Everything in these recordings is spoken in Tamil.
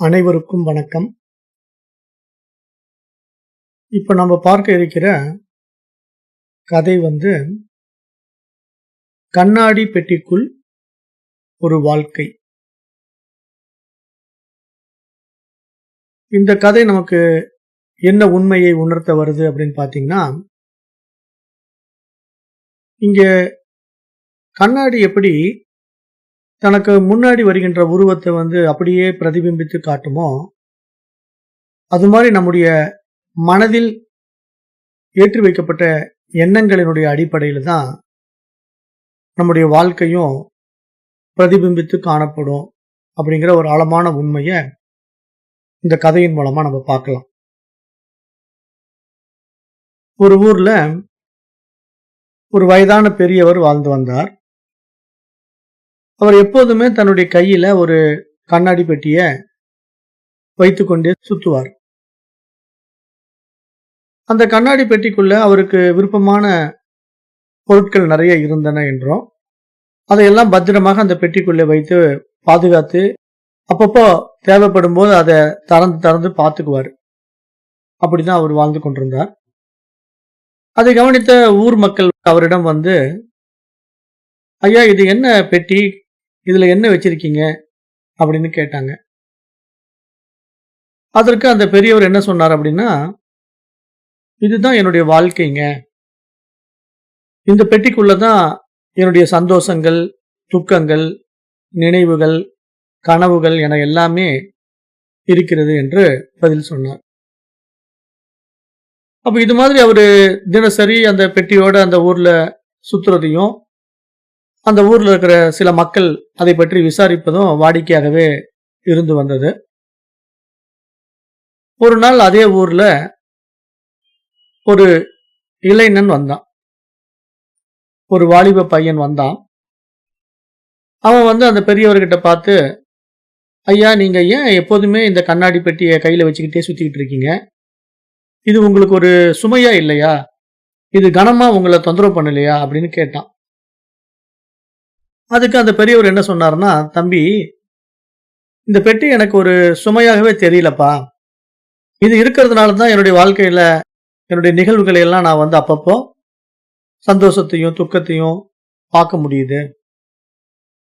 அனைவருக்கும் வணக்கம். இப்ப நம்ம பார்க்க இருக்கிற கதை வந்து கண்ணாடி பெட்டிக்குள் ஒரு வாழ்க்கை. இந்த கதை நமக்கு என்ன உண்மையை உணர்த்த வருது அப்படின்னு பார்த்தீங்கன்னா இங்க கண்ணாடி எப்படி தனக்கு முன்னாடி வருகின்ற உருவத்தை வந்து அப்படியே பிரதிபிம்பித்து காட்டுமோ? அது மாதிரி நம்முடைய மனதில் ஏற்றி வைக்கப்பட்ட எண்ணங்களினுடைய அடிப்படையில் தான் நம்முடைய வாழ்க்கையும் பிரதிபிம்பித்து காணப்படும் அப்படிங்கிற ஒரு ஆழமான உண்மையை இந்த கதையின் மூலமாக நம்ம பார்க்கலாம். ஒரு ஊரில் ஒரு வயதான பெரியவர் வாழ்ந்து வந்தார். அவர் எப்போதுமே தன்னுடைய கையில ஒரு கண்ணாடி பெட்டிய வைத்துக்கொண்டே சுத்துவார். அந்த கண்ணாடி பெட்டிக்குள்ள அவருக்கு விருப்பமான பொருட்கள் நிறைய இருந்தன என்றும் அதையெல்லாம் பத்திரமாக அந்த பெட்டிக்குள்ளே வைத்து பாதுகாத்து அப்பப்போ தேவைப்படும் போது அதை திறந்து திறந்து பார்த்துக்குவார். அப்படிதான் அவர் வாழ்ந்து கொண்டிருந்தார். அதை கவனித்த ஊர் மக்கள் அவரிடம் வந்து ஐயா இது என்ன பெட்டி? இதுல என்ன வச்சிருக்கீங்க? அப்படின்னு கேட்டாங்க. அதற்கு அந்த பெரியவர் என்ன சொன்னார் அப்படின்னா இதுதான் என்னுடைய வாழ்க்கைங்க. இந்த பெட்டிக்குள்ளதான் என்னுடைய சந்தோஷங்கள் துக்கங்கள் நினைவுகள் கனவுகள் என எல்லாமே இருக்கிறது என்று பதில் சொன்னார். அப்போ இது மாதிரி அவர் தினசரி அந்த பெட்டியோட அந்த ஊரில் சுத்துறதையும் அந்த ஊரில் இருக்கிற சில மக்கள் அதை பற்றி விசாரிப்பதும் வாடிக்கையாகவே இருந்து வந்தது. ஒரு நாள் அதே ஊரில் ஒரு இளைஞன் வந்தான். ஒரு வாலிப பையன் வந்தான். அவன் வந்து அந்த பெரியவர்கிட்ட பார்த்து ஐயா நீங்கள் ஏன் எப்போதுமே இந்த கண்ணாடி பெட்டியை கையில் வச்சுக்கிட்டே சுற்றிக்கிட்டு இருக்கீங்க? இது உங்களுக்கு ஒரு சுமையா இல்லையா? இது கனமாக உங்களை தொந்தரவு பண்ணலையா? அப்படின்னு கேட்டான். அதுக்கு அந்த பெரியவர் என்ன சொன்னார்னா தம்பி இந்த பெட்டி எனக்கு ஒரு சுமையாகவே தெரியலப்பா. இது இருக்கிறதுனால தான் என்னுடைய வாழ்க்கையில் என்னுடைய நிகழ்வுகளை எல்லாம் நான் வந்து அப்பப்போ சந்தோஷத்தையும் துக்கத்தையும் பார்க்க முடியுது.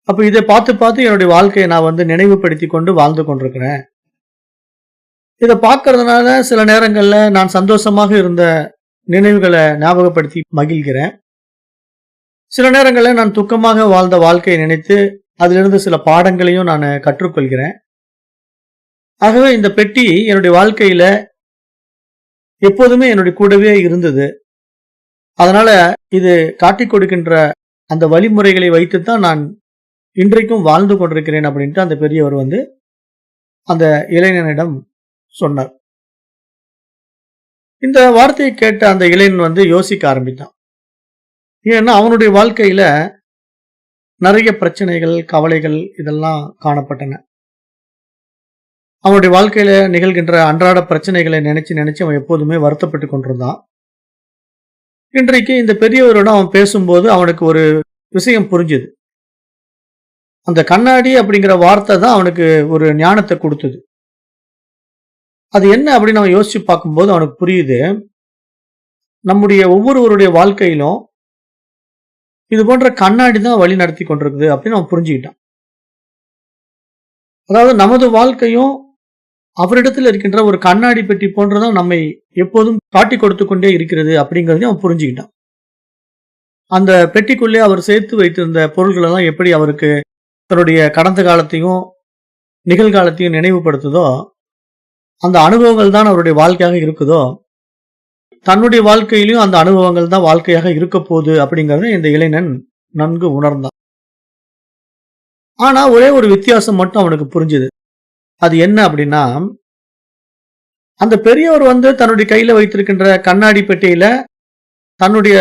அப்போ இதை பார்த்து பார்த்து என்னுடைய வாழ்க்கையை நான் வந்து நினைவுபடுத்தி கொண்டு வாழ்ந்து கொண்டிருக்கிறேன். இதை பார்க்கறதுனால சில நேரங்களில் நான் சந்தோஷமாக இருந்த நினைவுகளை ஞாபகப்படுத்தி மகிழ்கிறேன். சில நேரங்களில் நான் துக்கமாக வாழ்ந்த வாழ்க்கையை நினைத்து அதிலிருந்து சில பாடங்களையும் நான் கற்றுக்கொள்கிறேன். ஆகவே இந்த பெட்டி என்னுடைய வாழ்க்கையில எப்போதுமே என்னுடைய கூடவே இருந்தது. அதனால இது காட்டிக் கொடுக்கின்ற அந்த வழிமுறைகளை வைத்துத்தான் நான் இன்றைக்கும் வாழ்ந்து கொண்டிருக்கிறேன் அப்படின்ட்டு அந்த பெரியவர் வந்து அந்த இளைஞனிடம் சொன்னார். இந்த வார்த்தையை கேட்ட அந்த இளைஞன் வந்து யோசிக்க ஆரம்பித்தான். ஏன்னா அவனுடைய வாழ்க்கையில நிறைய பிரச்சனைகள் கவலைகள் இதெல்லாம் காணப்பட்டன. அவனுடைய வாழ்க்கையில நிகழ்கின்ற அன்றாட பிரச்சனைகளை நினச்சி நினச்சி அவன் எப்போதுமே வருத்தப்பட்டு கொண்டிருந்தான். இன்றைக்கு இந்த பெரியவரோட அவன் பேசும்போது அவனுக்கு ஒரு விஷயம் புரிஞ்சுது. அந்த கண்ணாடி அப்படிங்கிற வார்த்தை தான் அவனுக்கு ஒரு ஞானத்தை கொடுத்தது. அது என்ன அப்படின்னு அவன் யோசிச்சு பார்க்கும்போது அவனுக்கு புரியுது. நம்முடைய ஒவ்வொருவருடைய வாழ்க்கையிலும் இது போன்ற கண்ணாடி தான் வழி நடத்தி கொண்டிருக்குது அப்படின்னு அவன் புரிஞ்சுக்கிட்டான். அதாவது நமது வாழ்க்கையும் அவரிடத்தில் இருக்கின்ற ஒரு கண்ணாடி பெட்டி போன்றதும் நம்மை எப்போதும் காட்டி கொடுத்து கொண்டே இருக்கிறது அப்படிங்கிறதையும் அவன் புரிஞ்சுக்கிட்டான். அந்த பெட்டிக்குள்ளே அவர் சேர்த்து வைத்திருந்த பொருள்கள் எல்லாம் எப்படி அவருக்கு தன்னுடைய கடந்த காலத்தையும் நிகழ்காலத்தையும் நினைவுபடுத்துதோ அந்த அனுபவங்கள் தான் அவருடைய வாழ்க்கையாக இருக்குதோ தன்னுடைய வாழ்க்கையிலும் அந்த அனுபவங்கள் தான் வாழ்க்கையாக இருக்க போகுது அப்படிங்கறத இந்த இளைஞன் நன்கு உணர்ந்தான். ஆனா ஒரே ஒரு வித்தியாசம் மட்டும் அவனுக்கு புரிஞ்சுது. அது என்ன அப்படின்னா அந்த பெரியவர் வந்து தன்னுடைய கையில வைத்திருக்கின்ற கண்ணாடி பெட்டியில தன்னுடைய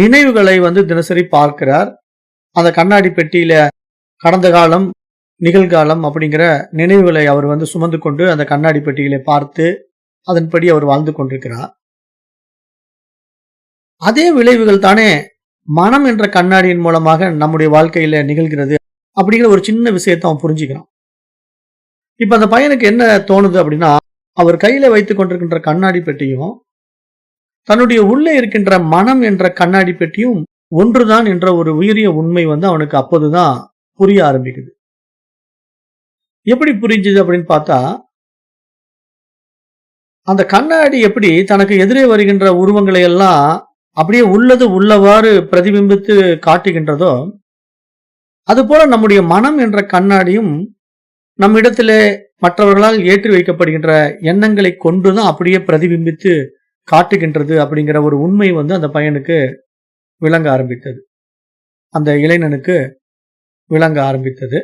நினைவுகளை வந்து தினசரி பார்க்கிறார். அந்த கண்ணாடி பெட்டியில கடந்த காலம் நிகழ்காலம் அப்படிங்கிற நினைவுகளை அவர் வந்து சுமந்து கொண்டு அந்த கண்ணாடி பெட்டிகளை பார்த்து அதன்படி அவர் வாழ்ந்து கொண்டிருக்கிறார். அதே விளைவுகள் தானே மனம் என்ற கண்ணாடியின் மூலமாக நம்முடைய வாழ்க்கையில நிகழ்கிறது அப்படிங்கிற ஒரு சின்ன விஷயத்தை அவன் புரிஞ்சுக்கிறான். இப்ப அந்த பையனுக்கு என்ன தோணுது அப்படின்னா அவர் கையில வைத்துக் கொண்டிருக்கின்ற கண்ணாடி பெட்டியும் தன்னுடைய உள்ளே இருக்கின்ற மனம் என்ற கண்ணாடி பெட்டியும் ஒன்றுதான் என்ற ஒரு உயரிய உண்மை வந்து அவனுக்கு அப்போதுதான் புரிய ஆரம்பிக்குது. எப்படி புரிஞ்சுது அப்படின்னு பார்த்தா அந்த கண்ணாடி எப்படி தனக்கு எதிரே வருகின்ற உருவங்களை எல்லாம் அப்படியே உள்ளது உள்ளவாறு பிரதிபிம்பித்து காட்டுகின்றதோ அதுபோல நம்முடைய மனம் என்ற கண்ணாடியும் நம்மிடத்திலே மற்றவர்களால் ஏற்றி வைக்கப்படுகின்ற எண்ணங்களை கொண்டுதான் அப்படியே பிரதிபிம்பித்து காட்டுகின்றது அப்படிங்கிற ஒரு உண்மை வந்து அந்த பையனுக்கு விளங்க ஆரம்பித்தது. அந்த இளைஞனுக்கு விளங்க ஆரம்பித்தது.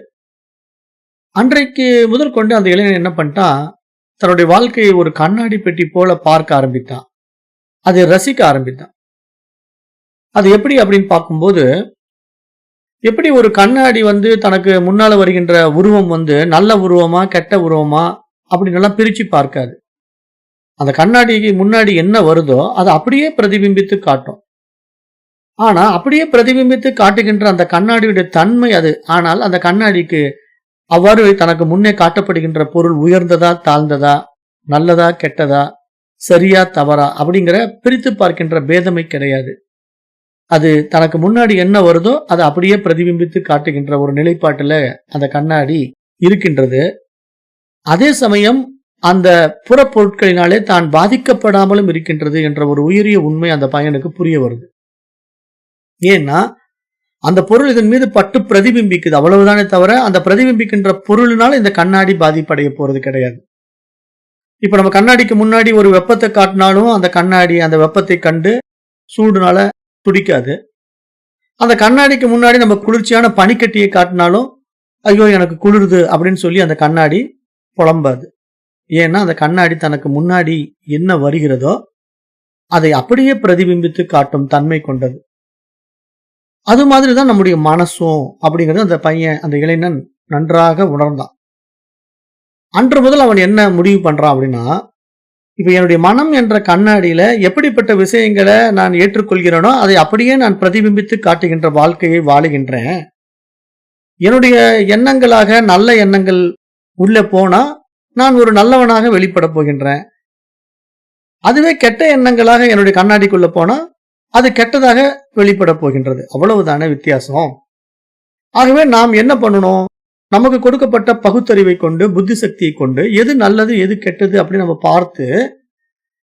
அன்றைக்கு முதல் கொண்டு அந்த இளைஞன் என்ன பண்ணிட்டான்? தன்னுடைய வாழ்க்கையை ஒரு கண்ணாடி பெட்டி போல பார்க்க ஆரம்பித்தான். அதை ரசிக்க ஆரம்பித்தான். அது எப்படி அப்படின்னு பார்க்கும்போது எப்படி ஒரு கண்ணாடி வந்து தனக்கு முன்னால வருகின்ற உருவம் வந்து நல்ல உருவமா கெட்ட உருவமா அப்படின்னு எல்லாம் பிரிச்சு பார்க்காது. அந்த கண்ணாடிக்கு முன்னாடி என்ன வருதோ அதை அப்படியே பிரதிபிம்பித்து காட்டும். ஆனா அப்படியே பிரதிபிம்பித்து காட்டுகின்ற அந்த கண்ணாடியுடைய தன்மை அது. ஆனால் அந்த கண்ணாடிக்கு அவ்வாறு தனக்கு முன்னே காட்டப்படுகின்ற பொருள் உயர்ந்ததா தாழ்ந்ததா நல்லதா கெட்டதா சரியா தவறா அப்படிங்கிற பிரித்து பார்க்கின்ற பேதமை கிடையாது. அது தனக்கு முன்னாடி என்ன வருதோ அதை அப்படியே பிரதிபிம்பித்து காட்டுகின்ற ஒரு நிலைப்பாட்டுல அந்த கண்ணாடி இருக்கின்றது. அதே சமயம் அந்த புறப்பொருட்களினாலே தான் பாதிக்கப்படாமலும் இருக்கின்றது என்ற ஒரு உயரிய உண்மை அந்த பையனுக்கு புரிய வருது. ஏன்னா அந்த பொருள் இதன் மீது பட்டு பிரதிபிம்பிக்குது. அவ்வளவுதானே தவிர அந்த பிரதிபிம்பிக்கின்ற பொருளினால் இந்த கண்ணாடி பாதிப்படைய போறது கிடையாது. இப்ப நம்ம கண்ணாடிக்கு முன்னாடி ஒரு வெப்பத்தை காட்டினாலும் அந்த கண்ணாடி அந்த வெப்பத்தை கண்டு சூடுனால துடிக்காது அந்த கண்ணாடிக்கு முன்னாடி நம்ம குளிர்ச்சியான பனிக்கட்டியை காட்டினாலும் ஐயோ எனக்கு குளிருது அப்படின்னு சொல்லி அந்த கண்ணாடி புலம்பாது. ஏன்னா அந்த கண்ணாடி தனக்கு முன்னாடி என்ன வருகிறதோ அதை அப்படியே பிரதிபிம்பித்து காட்டும் தன்மை கொண்டது. அது மாதிரி தான் நம்முடைய மனசும் அப்படிங்கிறது அந்த பையன் அந்த இளைஞன் நன்றாக உணர்ந்தான். அன்று முதல் அவன் என்ன முடிவு பண்றான் அப்படின்னா இப்போ என்னுடைய மனம் என்ற கண்ணாடியில் எப்படிப்பட்ட விஷயங்களை நான் ஏற்றுக்கொள்கிறேனோ அதை அப்படியே நான் பிரதிபிம்பித்து காட்டுகின்ற வாழ்க்கையை வாழுகின்றேன். என்னுடைய எண்ணங்களாக நல்ல எண்ணங்கள் உள்ளே போனால் நான் ஒரு நல்லவனாக வெளிப்பட போகின்றேன். அதுவே கெட்ட எண்ணங்களாக என்னுடைய கண்ணாடிக்குள்ளே போனால் அது கெட்டதாக வெளிப்பட போகின்றது. அவ்வளவுதானே வித்தியாசம்? ஆகவே நாம் என்ன பண்ணணும்? நமக்கு கொடுக்கப்பட்ட பகுத்தறிவை கொண்டு புத்தி சக்தியை கொண்டு எது நல்லது எது கெட்டது அப்படின்னு நம்ம பார்த்து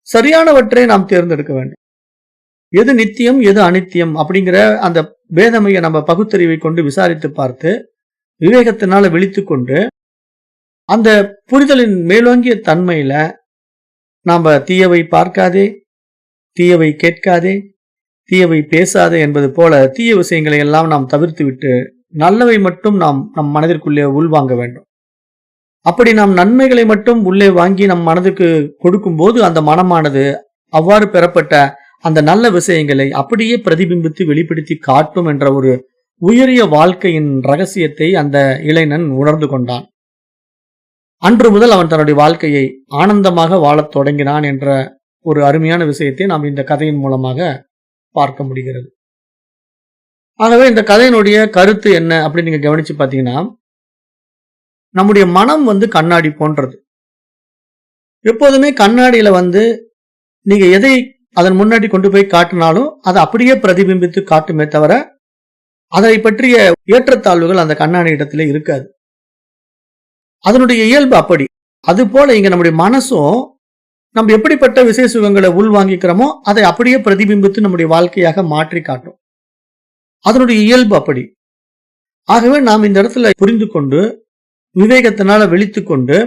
சரியானவற்றை நாம் தேர்ந்தெடுக்க வேண்டும். எது நித்தியம் எது அனித்தியம் அப்படிங்கிற அந்த பேதமையை நம்ம பகுத்தறிவை கொண்டு விசாரித்து பார்த்து விவேகத்தினால விழித்து கொண்டு அந்த புரிதலின் மேலோங்கிய தன்மையில நாம் தீயவை பார்க்காதே தீயவை கேட்காதே தீயவை பேசாதே என்பது போல தீய விஷயங்களை எல்லாம் நாம் தவிர்த்து விட்டு நல்லவை மட்டும் நாம் நம் மனதிற்குள்ளே உள்வாங்க வேண்டும். அப்படி நாம் நன்மைகளை மட்டும் உள்ளே வாங்கி நம் மனதுக்கு கொடுக்கும்போது அந்த மனமானது அவ்வாறு பெறப்பட்ட அந்த நல்ல விஷயங்களை அப்படியே பிரதிபிம்பித்து வெளிப்படுத்தி காட்டும் என்ற ஒரு உயரிய வாழ்க்கையின் ரகசியத்தை அந்த இளைஞன் உணர்ந்து கொண்டான். அன்று முதல் அவன் தன்னுடைய வாழ்க்கையை ஆனந்தமாக வாழத் தொடங்கினான் என்ற ஒரு அருமையான விஷயத்தை நாம் இந்த கதையின் மூலமாக பார்க்க முடிகிறது. ஆகவே இந்த கதையினுடைய கருத்து என்ன அப்படின்னு நீங்க கவனிச்சு பார்த்தீங்கன்னா நம்முடைய மனம் வந்து கண்ணாடி போன்றது. எப்போதுமே கண்ணாடியில வந்து நீங்க எதை அதன் முன்னாடி கொண்டு போய் காட்டினாலும் அதை அப்படியே பிரதிபிம்பித்து காட்டுமே தவிர அதை பற்றிய ஏற்றத்தாழ்வுகள் அந்த கண்ணாடி இடத்துல இருக்காது. அதனுடைய இயல்பு அப்படி. அது போல இங்க நம்முடைய மனசும் நம்ம எப்படிப்பட்ட விசேஷங்களை உள்வாங்கிக்கிறோமோ அதை அப்படியே பிரதிபிம்பித்து நம்முடைய வாழ்க்கையாக மாற்றி காட்டும். அதனுடைய இயல்பு அப்படி. ஆகவே நாம் இந்த இடத்துல புரிந்து கொண்டு விவேகத்தினால வெளித்து கொண்டு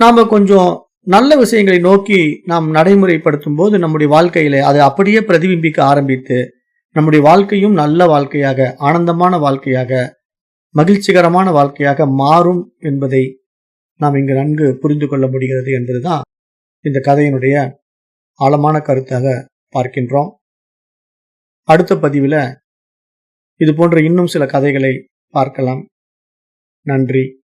நாம கொஞ்சம் நல்ல விஷயங்களை நோக்கி நாம் நடைமுறைப்படுத்தும் போது நம்முடைய வாழ்க்கையில அதை அப்படியே பிரதிபிம்பிக்க ஆரம்பித்து நம்முடைய வாழ்க்கையும் நல்ல வாழ்க்கையாக ஆனந்தமான வாழ்க்கையாக மகிழ்ச்சிகரமான வாழ்க்கையாக மாறும் என்பதை நாம் இங்கு நன்கு புரிந்து கொள்ள முடிகிறது என்பதுதான் இந்த கதையினுடைய ஆழமான கருத்தாக பார்க்கின்றோம். அடுத்த பதிவில் இது போன்ற இன்னும் சில கதைகளை பார்க்கலாம். நன்றி.